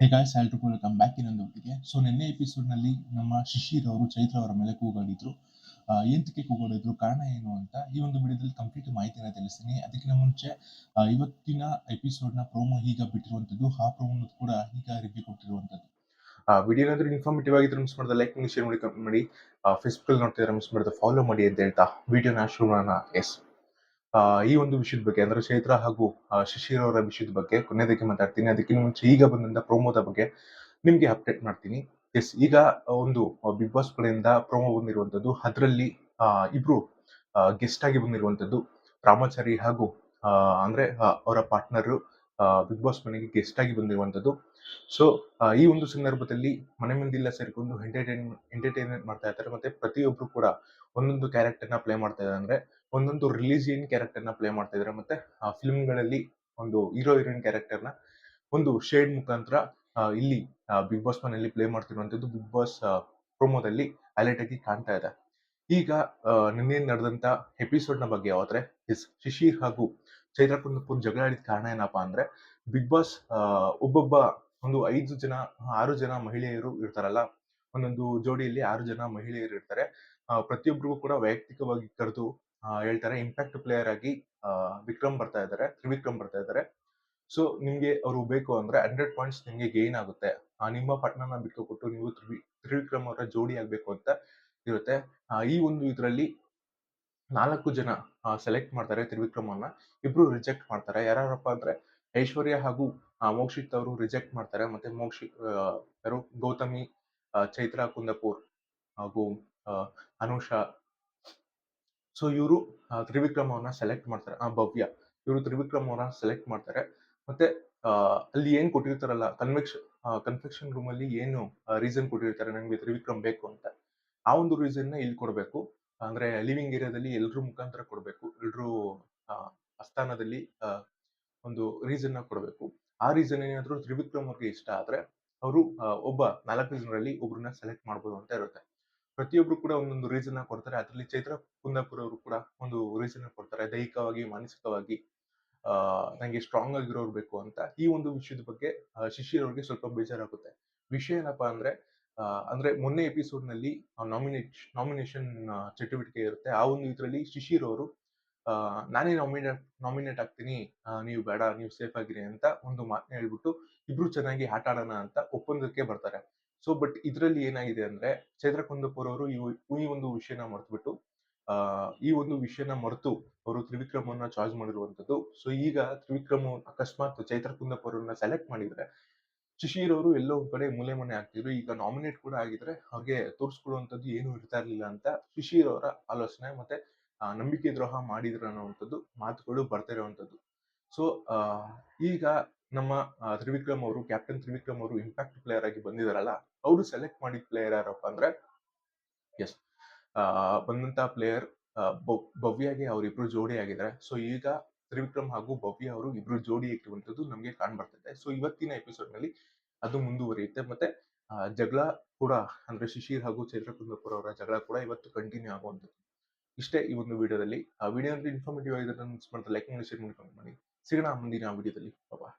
ಹೇ guys ಎಲ್ರಿಗೂ welcome back ಇನ್ನೊಂದು ಒಟ್ಟಿಗೆ. ಸೊ ನಿನ್ನೆ ಎಪಿಸೋಡ್ನಲ್ಲಿ ನಮ್ಮ ಶಿಶಿರ್ ಅವರು, ಚೈತ್ರ ಅವರ ಮೇಲೆ ಕೂಗಾಡಿದ್ರು. ಎಂತಕ್ಕೆ ಕೂಗಾಡಿದ್ರು? ಕಾರಣ ಏನು ಅಂತ ಈ ಒಂದು ವಿಡಿಯೋದಲ್ಲಿ ಕಂಪ್ಲೀಟ್ ಮಾಹಿತಿನ ತಿಳಿಸ್ತೀನಿ. ಅದಕ್ಕಿಂತ ಮುಂಚೆ ಇವತ್ತಿನ ಇವತ್ತಿನ ಎಪಿಸೋಡ್ನ ಪ್ರೋಮೋ ಈಗ ಬಿಟ್ಟಿರುವಂಥದ್ದು ಆ ಪ್ರೋಮೋ ಕೂಡ ಈಗ ರಿವ್ಯೂ ಕೊಟ್ಟಿರುವಂಥದ್ದು ವಿಡಿಯೋ ಏನಾದ್ರೂ ಇನ್ಫಾರ್ಮೇಟಿವ್ ಆಗಿದ್ರೆ ಮಿಸ್ ಮಾಡಿದ ಲೈಕ್ ಮಾಡಿ ಶೇರ್ ಮಾಡಿ ಕಮೆಂಟ್ ಮಾಡಿ. ಫೇಸ್ಬುಕ್ ನೋಡ್ತಿದ್ರೆ ಮಿಸ್ ಮಾಡಿದ ಫಾಲೋ ಮಾಡಿ ಅಂತ ಹೇಳ್ತಾ, ವಿಡಿಯೋನ ಶುರು ಮಾಡೋಣ ಎಸ್ ಈ ಒಂದು ವಿಷಯದ ಬಗ್ಗೆ, ಅಂದ್ರೆ ಚೈತ್ರ ಹಾಗೂ ಶಿಶಿರ್ ಅವರ ವಿಷಯದ ಬಗ್ಗೆ, ಕೊನೆಯದಕ್ಕೆ ಮಾತಾಡ್ತೀನಿ. ಅದಕ್ಕಿಂತ ಮುಂಚೆ ಈಗ ಬಂದಂತ ಪ್ರೋಮೋದ ಬಗ್ಗೆ ನಿಮ್ಗೆ ಅಪ್ಡೇಟ್ ಮಾಡ್ತೀನಿ. ಎಸ್ ಈಗ ಒಂದು ಬಿಗ್ ಬಾಸ್ ಕಡೆಯಿಂದ ಪ್ರೋಮೋ ಬಂದಿರುವಂತದ್ದು, ಅದರಲ್ಲಿ ಇಬ್ರು ಗೆಸ್ಟ್ ಆಗಿ ಬಂದಿರುವಂತದ್ದು ರಾಮಾಚಾರಿ ಹಾಗೂ ಅಂದ್ರೆ ಅವರ ಪಾರ್ಟ್ನರ್ ಬಿಗ್ ಬಾಸ್ ಮನೆಗೆ ಗೆಸ್ಟ್ ಆಗಿ ಬಂದಿರುವಂತದ್ದು. ಸೊ ಈ ಒಂದು ಸಂದರ್ಭದಲ್ಲಿ ಮನೆ ಮಂದಿಲ್ಲ ಸೇರಿಕೊಂಡು ಎಂಟರ್ಟೈನ್ ಎಂಟರ್ಟೈನ್ಮೆಂಟ್ ಮಾಡ್ತಾ ಇರ್ತಾರೆ. ಮತ್ತೆ ಪ್ರತಿಯೊಬ್ರು ಕೂಡ ಒಂದೊಂದು ಕ್ಯಾರೆಕ್ಟರ್ನ ಪ್ಲೇ ಮಾಡ್ತಾ ಇದ್ದಾರೆ. ಅಂದ್ರೆ ಒಂದೊಂದು ರಿಲೀಜಿಯನ್ ಕ್ಯಾರೆಕ್ಟರ್ನ ಪ್ಲೇ ಮಾಡ್ತಾ ಇದ್ದಾರೆ ಮತ್ತೆ, ಆ ಫಿಲ್ಮ್ಗಳಲ್ಲಿ ಒಂದು ಹೀರೋ ಹೀರೋಯಿನ್ ಕ್ಯಾರೆಕ್ಟರ್ನ ಒಂದು ಶೇಡ್ ಮುಖಾಂತರ ಇಲ್ಲಿ ಬಿಗ್ ಬಾಸ್ ಮನೆಯಲ್ಲಿ ಪ್ಲೇ ಮಾಡ್ತಿರುವಂಥದ್ದು ಬಿಗ್ ಬಾಸ್ ಪ್ರೊಮೋದಲ್ಲಿ ಹೈಲೈಟ್ ಆಗಿ ಕಾಣ್ತಾ ಇದೆ. ಈಗ ನಿನ್ನೆ ನಡೆದಂತ ಎಪಿಸೋಡ್ನ ಬಗ್ಗೆ ಹೋದ್ರೆ ಶಿಶಿರ್ ಹಾಗೂ ಚೈತ್ರ ಕುಂದಪುರ್ ಜಗಳ ಆಡಿದ ಕಾರಣ ಏನಪ್ಪಾ ಅಂದ್ರೆ ಬಿಗ್ ಬಾಸ್ ಒಬ್ಬೊಬ್ಬ ಒಂದು ಐದು ಜನ, ಆರು ಜನ ಮಹಿಳೆಯರು ಇರ್ತಾರಲ್ಲ, ಒಂದೊಂದು ಜೋಡಿಯಲ್ಲಿ ಆರು ಜನ ಮಹಿಳೆಯರು ಇರ್ತಾರೆ. ಪ್ರತಿಯೊಬ್ಬರಿಗೂ ಕೂಡ ವೈಯಕ್ತಿಕವಾಗಿ ಕರೆದು ಹೇಳ್ತಾರೆ ಇಂಪ್ಯಾಕ್ಟ್ ಪ್ಲೇಯರ್ ಆಗಿ ವಿಕ್ರಮ್ ಬರ್ತಾ ಇದ್ದಾರೆ, ತ್ರಿವಿಕ್ರಮ್ ಬರ್ತಾ ಇದ್ದಾರೆ. ಸೊ ನಿಮ್ಗೆ ಅವರು ಬೇಕು ಅಂದ್ರೆ ಹಂಡ್ರೆಡ್ ಪಾಯಿಂಟ್ಸ್ ನಿಮ್ಗೆ ಗೇನ್ ಆಗುತ್ತೆ. ನಿಮ್ಮ ಪಟ್ನನ ಬಿಟ್ಟು ಕೊಟ್ಟು ನೀವು ತ್ರಿವಿ, ತ್ರಿವಿಕ್ರಮ್ ಅವರ ಜೋಡಿ ಆಗ್ಬೇಕು ಅಂತ ಇರುತ್ತೆ. ಈ ಒಂದು ಇದರಲ್ಲಿ ನಾಲ್ಕು ಜನ ಸೆಲೆಕ್ಟ್ ಮಾಡ್ತಾರೆ ತ್ರಿವಿಕ್ರಮ್ ಅನ್ನ ಇಬ್ರು ರಿಜೆಕ್ಟ್ ಮಾಡ್ತಾರೆ. ಯಾರಪ್ಪ ಅಂದ್ರೆ ಐಶ್ವರ್ಯ ಹಾಗೂ ಮೋಕ್ಷಿತ್ ಅವರು ರಿಜೆಕ್ಟ್ ಮಾಡ್ತಾರೆ. ಮತ್ತೆ ಮೋಕ್ಷಿ ಯಾರು? ಗೌತಮಿ ಚೈತ್ರಾ ಕುಂದಪುರ್ ಹಾಗೂ ಅನುಷಾ ಸೊ ಇವರು ತ್ರಿವಿಕ್ರಮ್ ಅವ್ರನ್ನ ಸೆಲೆಕ್ಟ್ ಮಾಡ್ತಾರೆ. ಆ, ಭವ್ಯ. ಇವರು ತ್ರಿವಿಕ್ರಮ್ ಅವ್ರನ್ನ ಸೆಲೆಕ್ಟ್ ಮಾಡ್ತಾರೆ. ಮತ್ತೆ ಅಲ್ಲಿ ಏನ್ ಕೊಟ್ಟಿರ್ತಾರಲ್ಲ ಕನ್ವೆಕ್ಷನ್ ಕನ್ಫೆಕ್ಷನ್ ರೂಮ್ ಅಲ್ಲಿ ಏನು ರೀಸನ್ ಕೊಟ್ಟಿರ್ತಾರೆ, ನಂಗೆ ತ್ರಿವಿಕ್ರಮ್ ಬೇಕು ಅಂತ. ಆ ಒಂದು ರೀಸನ್ನ ಇಲ್ಲಿ ಕೊಡಬೇಕು. ಅಂದ್ರೆ ಲಿವಿಂಗ್ ಏರಿಯಾದಲ್ಲಿ ಎಲ್ರು ಮುಖಾಂತರ ಕೊಡಬೇಕು. ಎಲ್ರು ಅಸ್ಥಾನದಲ್ಲಿ ಒಂದು ರೀಸನ್ನ ಕೊಡಬೇಕು. ಆ ರೀಸನ್ ಏನಾದ್ರು ತ್ರಿವಿಕ್ರಮ್ ಅವ್ರಿಗೆ ಇಷ್ಟ ಆದ್ರೆ, ಅವರು ಒಬ್ಬ ನಾಲ್ಕು ಜನರಲ್ಲಿ ಒಬ್ರನ್ನ ಸೆಲೆಕ್ಟ್ ಮಾಡ್ಬೋದು ಅಂತ ಇರುತ್ತೆ. ಪ್ರತಿಯೊಬ್ರು ಕೂಡ ಒಂದೊಂದು ರೀಸನ್ ಕೊಡ್ತಾರೆ. ಅದರಲ್ಲಿ ಚೈತ್ರ ಕುಂದಾಪುರ ಅವರು ಕೂಡ ಒಂದು ರೀಸನ್ ಕೊಡ್ತಾರೆ. ದೈಹಿಕವಾಗಿ, ಮಾನಸಿಕವಾಗಿ, ಆ, ನಂಗೆ ಸ್ಟ್ರಾಂಗ್ ಆಗಿರೋರು ಬೇಕು ಅಂತ. ಈ ಒಂದು ವಿಷಯದ ಬಗ್ಗೆ ಶಿಶಿರ್ ಸ್ವಲ್ಪ ಬೇಜಾರಾಗುತ್ತೆ. ವಿಷಯ ಏನಪ್ಪಾ ಅಂದ್ರೆ ಅಂದ್ರೆ ಮೊನ್ನೆ ಎಪಿಸೋಡ್ನಲ್ಲಿ ನಾಮಿನೇಟ್ ನಾಮಿನೇಷನ್ ಚಟುವಟಿಕೆ ಇರುತ್ತೆ. ಆ ಒಂದು ಇದರಲ್ಲಿ ಶಿಶಿರ್ ಅವರು ನಾನೇ ನಾಮಿನೇಟ್ ನಾಮಿನೇಟ್ ಆಗ್ತೀನಿ. ನೀವು ಬೇಡ, ನೀವು ಸೇಫ್ ಆಗಿರಿ ಅಂತ ಒಂದು ಮಾತನ್ನ ಹೇಳ್ಬಿಟ್ಟು ಇಬ್ರು ಚೆನ್ನಾಗಿ ಆಟ ಆಡೋಣ ಅಂತ ಒಪ್ಪಂದಕ್ಕೆ ಬರ್ತಾರೆ. ಸೊ ಬಟ್ ಇದರಲ್ಲಿ ಏನಾಗಿದೆ ಅಂದ್ರೆ ಚೈತ್ರ ಕುಂದಪುರ್ ಅವರು ಈ ಒಂದು ವಿಷಯನ ಮರೆತುಬಿಟ್ಟು, ಆ, ಈ ಒಂದು ವಿಷಯನ ಮರೆತು ಅವರು ತ್ರಿವಿಕ್ರಮ್ ಚಾರ್ಜ್ ಚಾಯ್ಸ್ ಮಾಡಿರುವಂತದ್ದು ಸೊ ಈಗ ತ್ರಿವಿಕ್ರಮ ಅಕಸ್ಮಾತ್ ಚೈತ್ರ ಕುಂದಪುರ್ ಅವ್ರನ್ನ ಸೆಲೆಕ್ಟ್ ಮಾಡಿದ್ರೆ ಶಿಶಿರ್ ಅವರು ಎಲ್ಲೋ ಒಂದ್ ಕಡೆ ಮೂಲೆ ಮನೆ ಆಗ್ತಿದ್ರು. ಈಗ ನಾಮಿನೇಟ್ ಕೂಡ ಆಗಿದ್ರೆ ಅವ್ರಿಗೆ ತೋರಿಸ್ಕೊಳ್ಳುವಂಥದ್ದು ಏನು ಇರ್ತಾ ಇರ್ಲಿಲ್ಲ ಅಂತ ಶಿಶಿರ್ ಅವರ ಆಲೋಚನೆ ಮತ್ತೆ ನಂಬಿಕೆ ದ್ರೋಹ ಮಾಡಿದ್ರು ಅನ್ನೋವಂಥದ್ದು ಮಾತುಗಳು ಬರ್ತಾ ಇರುವಂಥದ್ದು. ಸೊ ಈಗ ನಮ್ಮ ತ್ರಿವಿಕ್ರಮ್ ಅವರು, ಕ್ಯಾಪ್ಟನ್ ತ್ರಿವಿಕ್ರಮ್ ಅವರು ಇಂಪ್ಯಾಕ್ಟ್ ಪ್ಲೇಯರ್ ಆಗಿ ಬಂದಿದಾರಲ್ಲ ಅವರು ಸೆಲೆಕ್ಟ್ ಮಾಡಿದ ಪ್ಲೇಯರ್ ಯಾರಪ್ಪ ಅಂದ್ರೆ ಎಸ್ ಬಂದಂತ ಪ್ಲೇಯರ್ ಭವ್ಯಗೆ ಅವರಿಬ್ರು ಜೋಡಿ ಆಗಿದ್ದಾರೆ ಸೊ ಈಗ ತ್ರಿವಿಕ್ರಮ್ ಹಾಗೂ ಭವ್ಯ ಅವರು ಇಬ್ರು ಜೋಡಿ ಇಟ್ಟಿರುವಂತದ್ದು ನಮಗೆ ಕಾಣ್ ಸೊ ಇವತ್ತಿನ ಎಪಿಸೋಡ್ನಲ್ಲಿ ಅದು ಮುಂದುವರಿಯುತ್ತೆ. ಮತ್ತೆ ಜಗಳ ಕೂಡ ಅಂದ್ರೆ ಶಿಶಿರ್ ಹಾಗೂ ಚೈತ್ರ ಅವರ ಜಗಳ ಕೂಡ ಇವತ್ತು ಕಂಟಿನ್ಯೂ ಆಗುವಂಥದ್ದು ಇಷ್ಟೇ ಈ ಒಂದು ವಿಡಿಯೋದಲ್ಲಿ. ಆ ವಿಡಿಯೋ ಇನ್ಫಾರ್ಮೇಟಿವ್ ಮಾಡ್ತಾ ಲೈಕ್ ಮಾಡಿ ಶೇರ್ ಮಾಡಿ ಕಮೆಂಟ್ ಮಾಡಿ. ಸಿಗೋಣ ಮುಂದಿನ ವಿಡಿಯೋದಲ್ಲಿ. ಬಾಬಾ